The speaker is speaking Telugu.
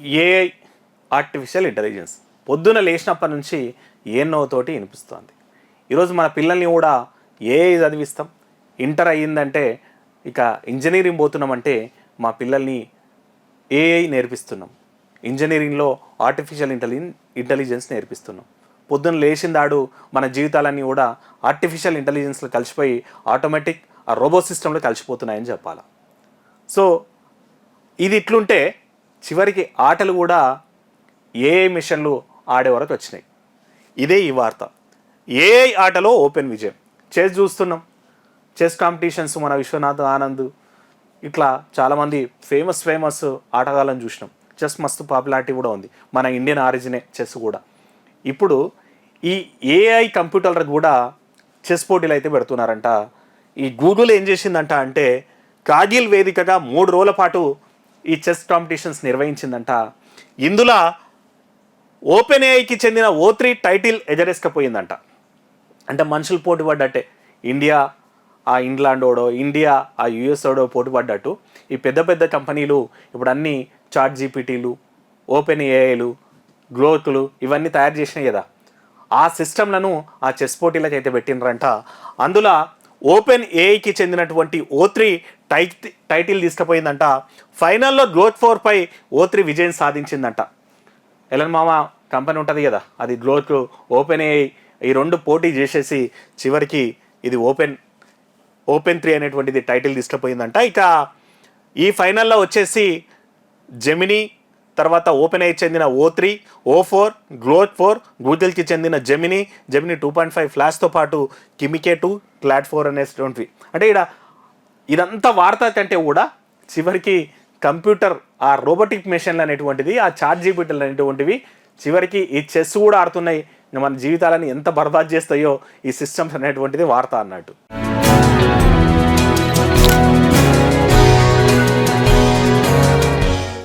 ఏఐ ఆర్టిఫిషియల్ ఇంటెలిజెన్స్ పొద్దున లేచినప్పటి నుంచి ఏ తోటి వినిపిస్తోంది? ఈరోజు మన పిల్లల్ని కూడా ఏఐ చదివిస్తాం? ఇంటర్ అయ్యిందంటే ఇక ఇంజనీరింగ్ పోతున్నామంటే మా పిల్లల్ని ఏఐ నేర్పిస్తున్నాం? ఇంజనీరింగ్లో ఆర్టిఫిషియల్ ఇంటెలి ఇంటెలిజెన్స్ నేర్పిస్తున్నాం. పొద్దున లేచిందాడు మన జీవితాలన్నీ కూడా ఆర్టిఫిషియల్ ఇంటెలిజెన్స్లో కలిసిపోయి ఆటోమేటిక్ ఆ రోబో సిస్టంలో కలిసిపోతున్నాయని చెప్పాలి. సో ఇది ఇట్లుంటే చివరికి ఆటలు కూడా ఏఐ మిషన్లు ఆడే వరకు వచ్చినాయి. ఇదే ఈ వార్త. ఏఐ ఆటలో ఓపెన్ విజయం. చెస్ చూస్తున్నాం. చెస్ కాంపిటీషన్స్ మన విశ్వనాథ్ ఆనంద్ ఇట్లా చాలామంది ఫేమస్ ఫేమస్ ఆటగాళ్ళని చూసినాం. చెస్ మస్తు పాపులారిటీ కూడా ఉంది. మన ఇండియన్ ఆరిజినే చెస్ కూడా. ఇప్పుడు ఈ ఏఐ కంప్యూటర్లకు కూడా చెస్ పోటీలు అయితే పెడుతున్నారంట. ఈ గూగుల్ ఏం చేసిందంట అంటే కార్గిల్ వేదికగా మూడు రోజుల పాటు ఈ చెస్ కాంపిటీషన్స్ నిర్వహించిందంట. ఇందులో ఓపెన్ ఏఐకి చెందిన ఓ త్రీ టైటిల్ ఎజరేసుకపోయిందంట అంటే మనుషులు పోటీ పడ్డట్టే. ఇండియా ఆ ఇంగ్లాండ్ ఓడో ఇండియా ఆ యుఎస్ ఓడో పోటీ పడ్డట్టు. ఈ పెద్ద పెద్ద కంపెనీలు ఇప్పుడు అన్ని చాట్ జీపీటీలు ఓపెన్ ఏఐలు గ్రోకులు ఇవన్నీ తయారు చేసినాయి కదా. ఆ సిస్టమ్లను ఆ చెస్ పోటీలకు అయితే పెట్టినరంట అందులో ఓపెన్ ఏఐకి చెందినటువంటి ఓ త్రీ టై టైటిల్ తీసుకుపోయిందంట. ఫైనల్లో గ్లోత్ ఫోర్ పై ఓ త్రీ విజయం సాధించిందంట. ఎలన్ మామ కంపెనీ ఉంటుంది కదా అది గ్రోత్ ఓపెన్ ఏఐ ఈ రెండు పోటీ చేసేసి చివరికి ఇది ఓపెన్ ఓపెన్ త్రీ అనేటువంటిది టైటిల్ తీసుకుపోయిందంట. ఇక ఈ ఫైనల్లో వచ్చేసి జెమినీ తర్వాత ఓపెన్ ఐ చెందిన ఓ త్రీ ఓ ఫోర్ గ్లోట్ ఫోర్ గూగుల్కి చెందిన Gemini Gemini two point five ఫ్లాష్తో పాటు కిమికే టూ క్లాట్ ఫోర్ అనేటువంటివి అంటే ఇక్కడ ఇదంతా వార్త కంటే కూడా చివరికి కంప్యూటర్ ఆ రోబోటిక్ మెషిన్లు అనేటువంటిది ఆ చార్ట్ జీపీటీలు అనేటువంటివి చివరికి ఈ చెస్ కూడా ఆడుతున్నాయి. మన జీవితాలను ఎంత బర్బాద్ చేస్తాయో ఈ సిస్టమ్స్ అనేటువంటిది వార్త అన్నట్టు.